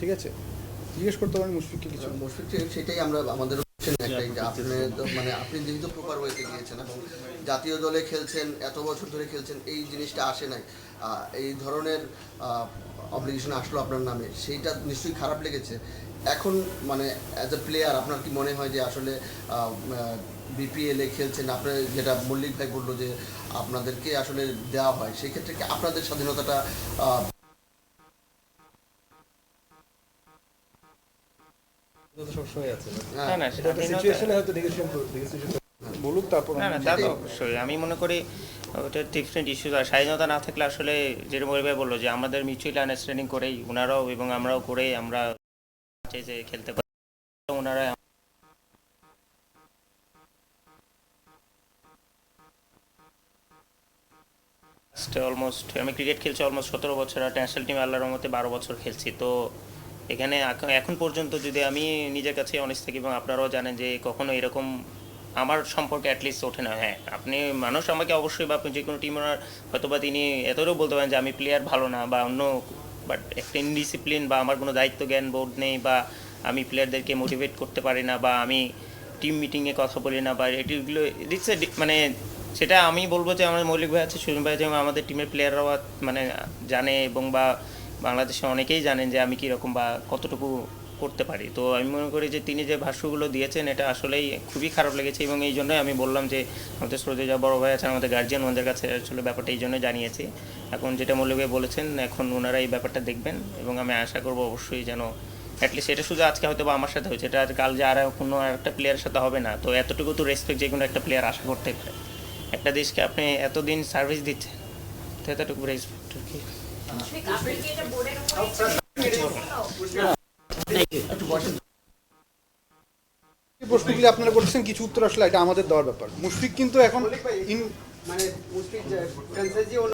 ঠিক আছে? জিজ্ঞেস করতে পারেন মুশফিককে কিছু। মুশফিক সেটাই আমরা আমাদের option একটাই যে আপনি মানে আপনি যেহেতু প্রপার ওয়েতে গিয়েছেন এবং জাতীয় দলে খেলছেন এত বছর ধরে খেলছেন এই জিনিসটা আসে নাই। এই ধরনের অব্লিগেশন আসলো আপনার নামে সেইটা নিশ্চয়ই খারাপ লেগেছে। এখন মানে অ্যাজ এ প্লেয়ার আপনার কি মনে হয় যে আসলে বিপিএল খেলছেন আপনার যেটা মল্লিক ভাই বলল যে আপনাদেরকে আসলে দেওয়া হয় সেই ক্ষেত্রে কি আপনাদের স্বাধীনতাটা বলুক তারপর না না তা তো অবশ্যই। আমি মনে করি ওটা ডিফারেন্ট ইস্যুস আর স্বাধীনতা না থাকলে আসলে যেরকম ভাই বলল যে আমাদের মিউচুয়াল আন্ডারস্ট্যান্ডিং করেই ওনারাও এবং আমরাও করেই আমরা চাই যে খেলতে পারি। ওনারা অলমোস্ট আমি ক্রিকেট খেলছি অলমোস্ট সতেরো বছর আর ন্যাশনাল টিম আল্লাহর রহমতে বারো বছর খেলছি। তো এখানে এখন- পর্যন্ত যদি আমি নিজের কাছে অনেস্ট থাকি এবং আপনারাও জানেন যে কখনো এরকম আমার সম্পর্কে অ্যাটলিস্ট ওঠে না। হ্যাঁ আপনি মানুষ আমাকে অবশ্যই বা আপনি যে কোনো টিম ওনার হয়তো বা তিনি এতটাও বলতে পারেন যে আমি প্লেয়ার ভালো না বা অন্য বাট একটা ইনডিসিপ্লিন বা আমার কোনো দায়িত্ব জ্ঞান বোধ নেই বা আমি প্লেয়ারদেরকে মোটিভেট করতে পারি না বা আমি টিম মিটিংয়ে কথা বলি না বা এটিগুলো ইটস মানে সেটা আমি বলব যে আমার মৌলিক ভাই আছে, সুজন ভাই এবং আমাদের টিমের প্লেয়াররাও মানে জানে এবং বা বাংলাদেশে অনেকেই জানেন যে আমি কীরকম বা কতটুকু করতে পারি। তো আমি মনে করি যে তিনি যে ভাষ্যগুলো দিয়েছেন, এটা আসলেই খুবই খারাপ লেগেছে এবং এই জন্যই আমি বললাম যে আমাদের শ্রদ্ধেয় যা বড় ভাই আছেন, আমাদের গার্জিয়ান ওনাদের কাছে আসলে ব্যাপারটা এই জন্য জানিয়েছি। এখন যেটা মৌলিক ভাই বলেছেন, এখন ওনারা এই ব্যাপারটা দেখবেন এবং আমি আশা করব অবশ্যই যেন অ্যাটলিস্ট এটা শুধু আজকে হয়তো বা আমার সাথে হয়েছে, এটা কাল যে আর কোনো একটা প্লেয়ারের সাথে হবে না। তো এতটুকু তো রেসপেক্ট যে কোনো একটা প্লেয়ার আশা করতে পারে। একটা দেশকে আপনি এতদিন সার্ভিস দিচ্ছেন, তো এতটুকু রেসপেক্ট কি। প্রশ্নগুলি আপনারা করছেন কিছু উত্তর আসলে এটা আমাদের দেওয়ার ব্যাপার। মুশফিক কিন্তু এখন মানে